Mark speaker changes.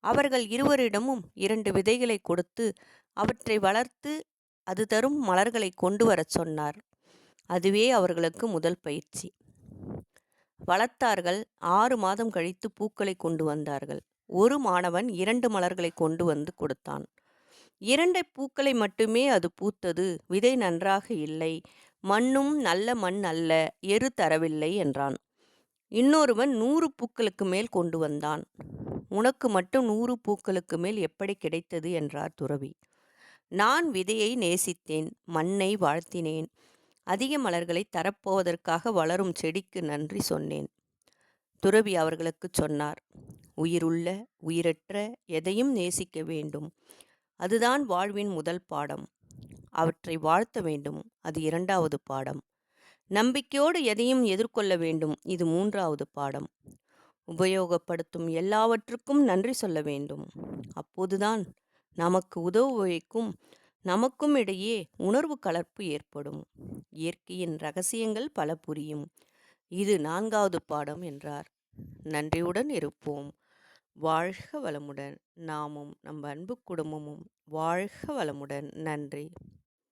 Speaker 1: அவர்கள் இருவரிடமும் இரண்டு விதைகளை கொடுத்து அவற்றை வளர்த்து அது தரும் மலர்களை கொண்டு வரச் சொன்னார். அதுவே அவர்களுக்கு முதல் பயிற்சி. வளர்த்தார்கள் ஆறு மாதம் கழித்து பூக்களை கொண்டு வந்தார்கள். ஒரு மாணவன் இரண்டு மலர்களை கொண்டு வந்து கொடுத்தான். இரண்டை பூக்களை மட்டுமே அது பூத்தது. விதை நன்றாக இல்லை. மண்ணும் நல்ல மண் அல்ல. எரு தரவில்லை என்றான். இன்னொருவன் நூறு பூக்களுக்கு மேல் கொண்டு வந்தான். உனக்கு மட்டும் நூறு பூக்களுக்கு மேல் எப்படி கிடைத்தது? என்றார் துறவி. நான் விதையை நேசித்தேன் மண்ணை வாழ்த்தினேன் அதிக மலர்களை தரப்போவதற்காக வளரும் செடிக்கு நன்றி சொன்னேன். துறவி அவர்களுக்கு சொன்னார் உயிருள்ள உயிரற்ற எதையும் நேசிக்க வேண்டும். அதுதான் வாழ்வின் முதல் பாடம். அவற்றை வாழ்த்த வேண்டும். அது இரண்டாவது பாடம். நம்பிக்கையோடு எதையும் எதிர்கொள்ள வேண்டும். இது மூன்றாவது பாடம். உபயோகப்படுத்தும் எல்லாவற்றுக்கும் நன்றி சொல்ல வேண்டும். அப்போதுதான் நமக்கு உதவுவைக்கும் நமக்கும் இடையே உணர்வு கலர்ப்பு ஏற்படும். இயற்கையின் ரகசியங்கள் பல புரியும். இது நான்காவது பாடம் என்றார். நன்றியுடன் இருப்போம். வாழ்க வளமுடன். நாமும் நம் அன்பு குடும்பமும் வாழ்க வளமுடன். நன்றி.